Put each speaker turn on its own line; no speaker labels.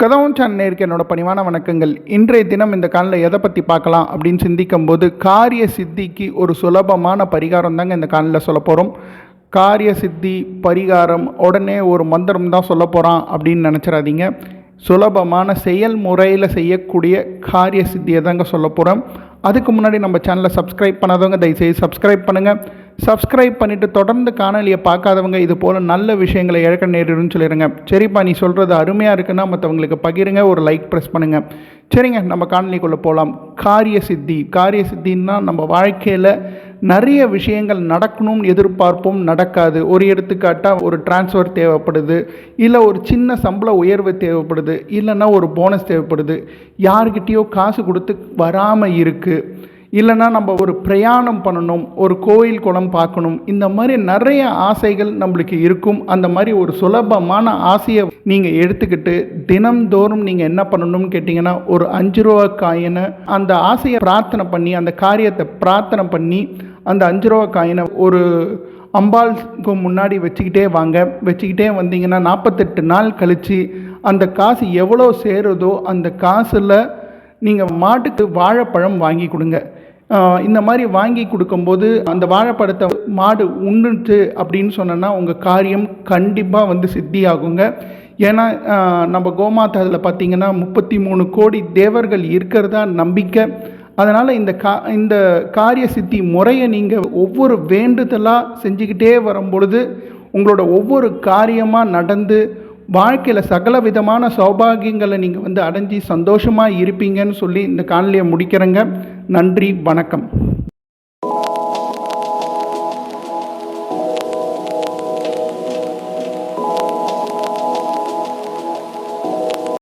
கதவும் நேருக்கு என்னோட பணிவான வணக்கங்கள். இன்றைய தினம் இந்த காலில் எதை பற்றி பார்க்கலாம் அப்படின்னு சிந்திக்கும் போது காரிய சித்திக்கு ஒரு சுலபமான பரிகாரம் தாங்க இந்த காலில் சொல்ல போகிறோம் காரிய சித்தி பரிகாரம் உடனே ஒரு மந்திரம் தான் சொல்ல போகிறான் அப்படின்னு நினச்சிடாதீங்க. சுலபமான செயல்முறையில் செய்யக்கூடிய காரிய சித்தியை தாங்க சொல்ல போகிறோம் அதுக்கு முன்னாடி நம்ம சேனலை சப்ஸ்கிரைப் பண்ணாதவங்க தயவுசெய்து சப்ஸ்கிரைப் பண்ணுங்கள் சப்ஸ்கிரைப் பண்ணிவிட்டு தொடர்ந்து காணொலியை பார்க்காதவங்க இது போல் நல்ல விஷயங்களை இழக்க நேரிடும்னு சொல்லிடுங்க சரிப்பா நீ சொல்கிறது அருமையாக இருக்குன்னா மற்றவங்களுக்கு பகிருங்க ஒரு லைக் ப்ரெஸ் பண்ணுங்கள் சரிங்க நம்ம காணொலிக்குள்ளே போகலாம் காரிய சித்தி காரிய சித்தின்னா நம்ம வாழ்க்கையில் நிறைய விஷயங்கள் நடக்கணும்னு எதிர்பார்ப்போம் நடக்காது. ஒரு எடுத்துக்காட்டாக ஒரு டிரான்ஸ்ஃபர் தேவைப்படுது. இல்லை ஒரு சின்ன சம்பள உயர்வு தேவைப்படுது. இல்லைன்னா ஒரு போனஸ் தேவைப்படுது. யார்கிட்டயோ காசு கொடுத்து வராமல் இருக்குது இல்லைன்னா நம்ம ஒரு பிரயாணம் பண்ணணும். ஒரு கோயில் குளம் பார்க்கணும். இந்த மாதிரி நிறைய ஆசைகள் நம்மளுக்கு இருக்கும். அந்த மாதிரி ஒரு சுலபமான ஆசையை நீங்கள் எடுத்துக்கிட்டு தினம்தோறும் நீங்கள் என்ன பண்ணணும்னு கேட்டிங்கன்னா ஒரு அஞ்சு ரூபா காயினை அந்த ஆசையை பிரார்த்தனை பண்ணி அந்த காரியத்தை பிரார்த்தனை பண்ணி அந்த அஞ்சு ரூபா காயினை ஒரு அம்பாளுக்கு முன்னாடி வச்சுக்கிட்டே வாங்க. வச்சுக்கிட்டே வந்தீங்கன்னா நாற்பத்தெட்டு நாள் கழித்து அந்த காசு எவ்வளோ சேருதோ அந்த காசில் நீங்கள் மாட்டுக்கு வாழைப்பழம் வாங்கி கொடுங்க. இந்த மாதிரி வாங்கி கொடுக்கும்போது அந்த வாழைப்பழத்தை மாடு உண்ணுச்சு அப்படின்னு சொன்னோன்னா உங்கள் காரியம் கண்டிப்பாக வந்து சித்தியாகுங்க. ஏன்னா நம்ம கோமாதா அதில் பார்த்தீங்கன்னா முப்பத்தி மூணு கோடி தேவர்கள் இருக்கிறதா நம்பிக்கை. அதனால் இந்த கா இந்த காரிய சித்தி முறையை நீங்கள் ஒவ்வொரு வேண்டுதலாக செஞ்சுக்கிட்டே வரும்பொழுது உங்களோட ஒவ்வொரு காரியமாக நடந்து வாழ்க்கையில் சகல விதமான சௌபாகியங்களை நீங்கள் வந்து அடைஞ்சி சந்தோஷமாக இருப்பீங்கன்னு சொல்லி இந்த காணொலியை முடிக்கிறேங்க. நன்றி வணக்கம்.